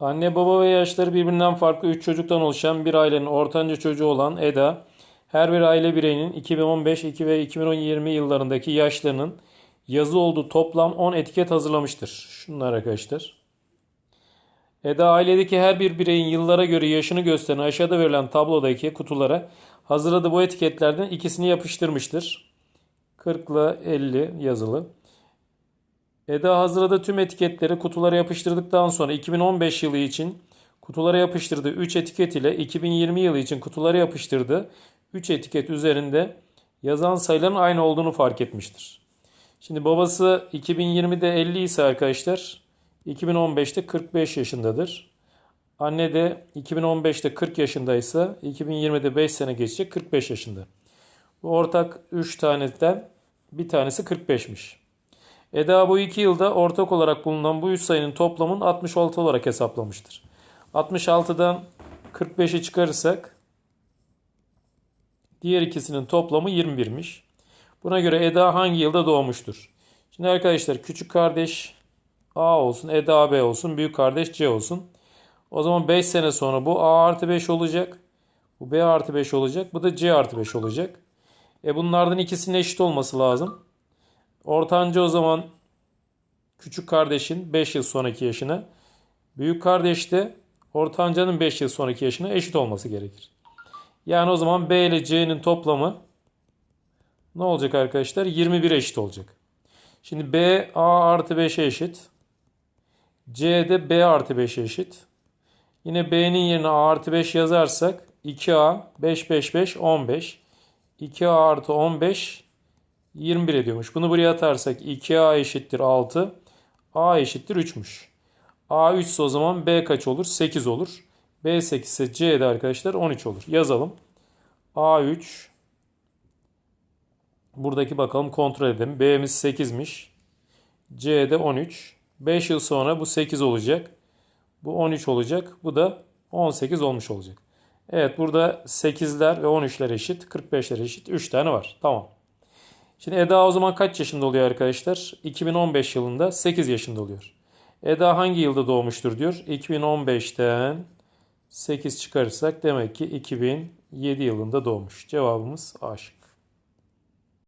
Anne baba ve yaşları birbirinden farklı 3 çocuktan oluşan bir ailenin ortanca çocuğu olan Eda, her bir aile bireyinin 2015 2 ve 2020 yıllarındaki yaşlarının yazı olduğu toplam 10 etiket hazırlamıştır. Şunlar arkadaşlar. Eda ailedeki her bir bireyin yıllara göre yaşını gösteren aşağıda verilen tablodaki kutulara hazırladığı bu etiketlerden ikisini yapıştırmıştır. 40 ile 50 yazılı. Eda hazırladığı tüm etiketleri kutulara yapıştırdıktan sonra 2015 yılı için kutulara yapıştırdığı 3 etiket ile 2020 yılı için kutulara yapıştırdığı 3 etiket üzerinde yazan sayıların aynı olduğunu fark etmiştir. Şimdi babası 2020'de 50 ise arkadaşlar 2015'te 45 yaşındadır. Anne de 2015'te 40 yaşındaysa 2020'de 5 sene geçecek 45 yaşında. Bu ortak 3 taneden bir tanesi 45'miş. Eda bu iki yılda ortak olarak bulunan bu üç sayının toplamını 66 olarak hesaplamıştır. 66'dan 45'i çıkarırsak diğer ikisinin toplamı 21'miş. Buna göre Eda hangi yılda doğmuştur? Şimdi arkadaşlar küçük kardeş A olsun, Eda B olsun, büyük kardeş C olsun. O zaman 5 sene sonra bu A artı 5 olacak. Bu B artı 5 olacak. Bu da C artı 5 olacak. E bunlardan ikisinin eşit olması lazım. Ortanca o zaman küçük kardeşin 5 yıl sonraki yaşına, büyük kardeş de ortancanın 5 yıl sonraki yaşına eşit olması gerekir. Yani o zaman B ile C'nin toplamı ne olacak arkadaşlar? 21 eşit olacak. Şimdi B A artı 5'e eşit. C de B artı 5'e eşit. Yine B'nin yerine A artı 5 yazarsak 2A 5 5 5 15. 2A artı 15 21 ediyormuş. Bunu buraya atarsak 2A eşittir 6. A eşittir 3'müş. A 3 ise o zaman B kaç olur? 8 olur. B 8 ise C arkadaşlar 13 olur. Yazalım. A 3 Buradaki bakalım kontrol edelim. B'miz 8'miş. C de 13. 5 yıl sonra bu 8 olacak. Bu 13 olacak. Bu da 18 olmuş olacak. Evet burada 8'ler ve 13'ler eşit. 45'ler eşit. 3 tane var. Tamam. Şimdi Eda o zaman kaç yaşında oluyor arkadaşlar? 2015 yılında 8 yaşında oluyor. Eda hangi yılda doğmuştur diyor. 2015'ten 8 çıkarırsak demek ki 2007 yılında doğmuş. Cevabımız A.